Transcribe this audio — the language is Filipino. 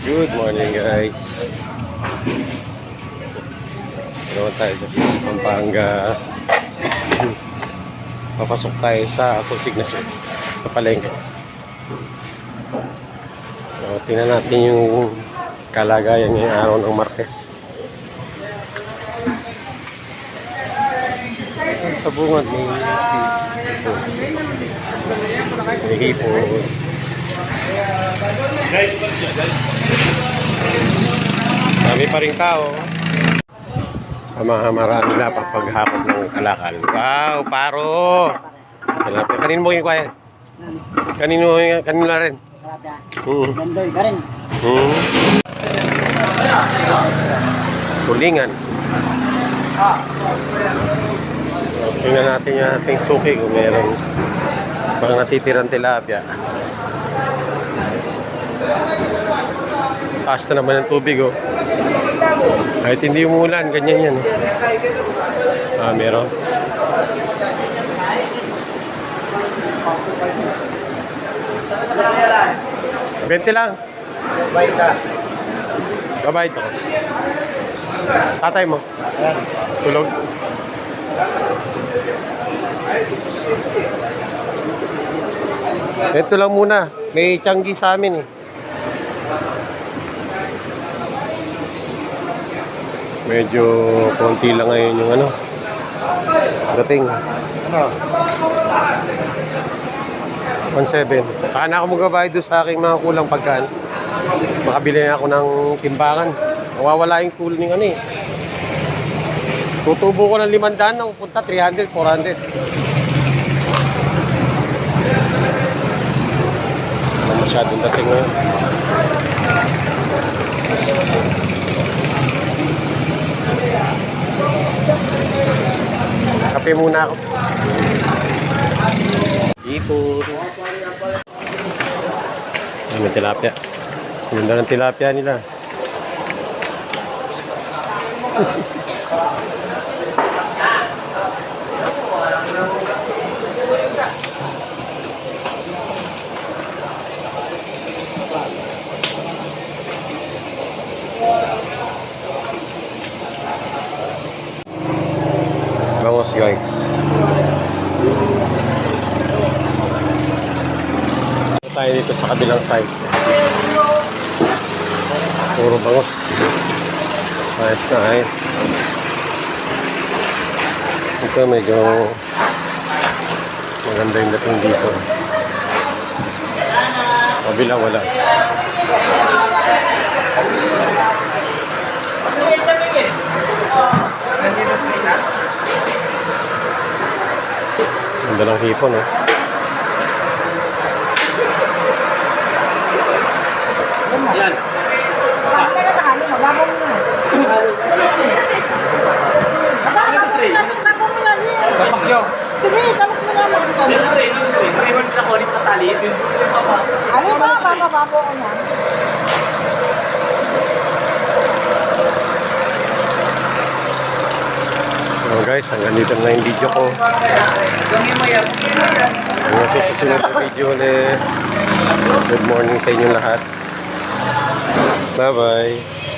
Good morning guys. Naman tayo sa Cebu, Pampanga. Papasok tayo sa consignation sa palengke. So, tingnan natin yung kalagayan ngayong araw ng Martes. Sa bungad may hipo. May hipo. Dami pa rin tao. Hama-hamara nila paghapon ng kalakal. Wow, paro! Tilapia. Kanino mo yung kaya? Kanino, kanino na rin? Hmm. Gandoy ka rin. Hmm. Tulingan. Tingnan natin yung ating suki kung meron pang natitirang tilapia. Taas na naman ng tubig oh. Kahit hindi umulan, ganyan yan. Ah, meron. Bente lang. Gabay ito. Tatay mo. Tulog. Ito lang muna. May tiyanggi sa amin eh. Medyo konti lang ngayon yung ano. Dating. Ano? 1.7. Saka na ako magbabayad sa aking mga kulang pagkaan. Makabili na ako ng timbangan. Nawawala yung tool ng ano eh. Tutubo ko ng 500 nang punta 300, 400. Wala masyadong dating ngayon. Kape muna ako. Ipon. May tilapia. Ganda ng tilapia nila. Vamos guys. tayo dito sa kabilang side. Puro bangos. Ayos na ayos. Ito medyo maganda yung dating dito. Kabila wala. Ganda ng hipon eh. Yan. Bakit ka nakali mo? Bago mo yan. Bakit mo yan? Bago mo yan. Tapak yun. Sige, tapos mo naman. Na. Ano ba? Baba, babo ko yan. So guys, hanggang dito na yung video ko. Hanggang sa susunod na video ulit. Good morning sa inyo lahat. Bye-bye.